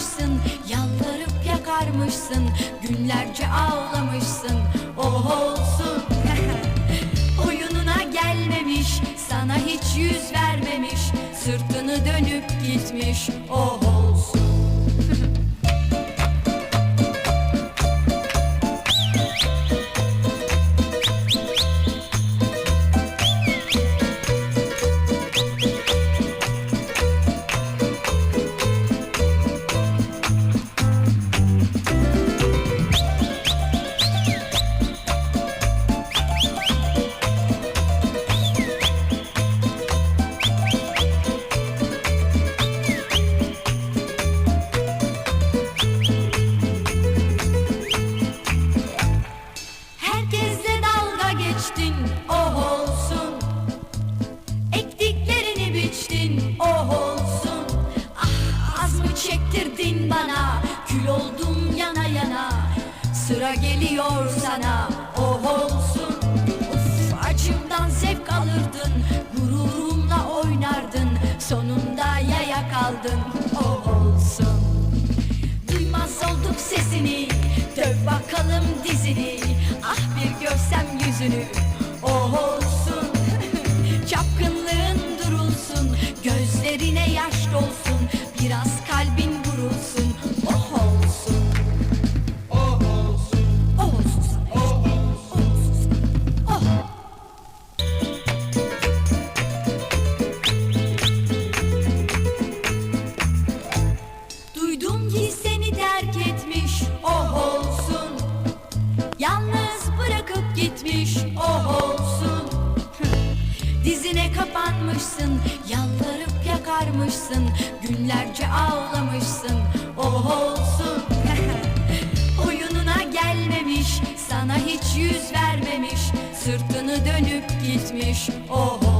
kapanmışsın Yalvarıp yakarmışsın Günlerce ağlamışsın. Oh olsun. Oyununa gelmemiş Sana hiç yüz vermemiş Sırtını dönüp gitmiş. Oh olsun. Ektiklerini biçtin oh Ah az mı çektirdin bana? Kül oldum yana yana. Sıra geliyor sana oh Uf acımdan zevk alırdın Gururumla oynardın. Sonunda yaya kaldın oh olsun. Duymaz sesini Döv bakalım dizini. Ah bir görsem yüzünü Çapkınlığın durulsun Gözlerine yaş dolsun Biraz kalbin kapanmışsın Yalvarıp yakarmışsın Günlerce ağlamışsın. Oh olsun. Oyununa gelmemiş Sana hiç yüz vermemiş Sırtını dönüp gitmiş. Oh olsun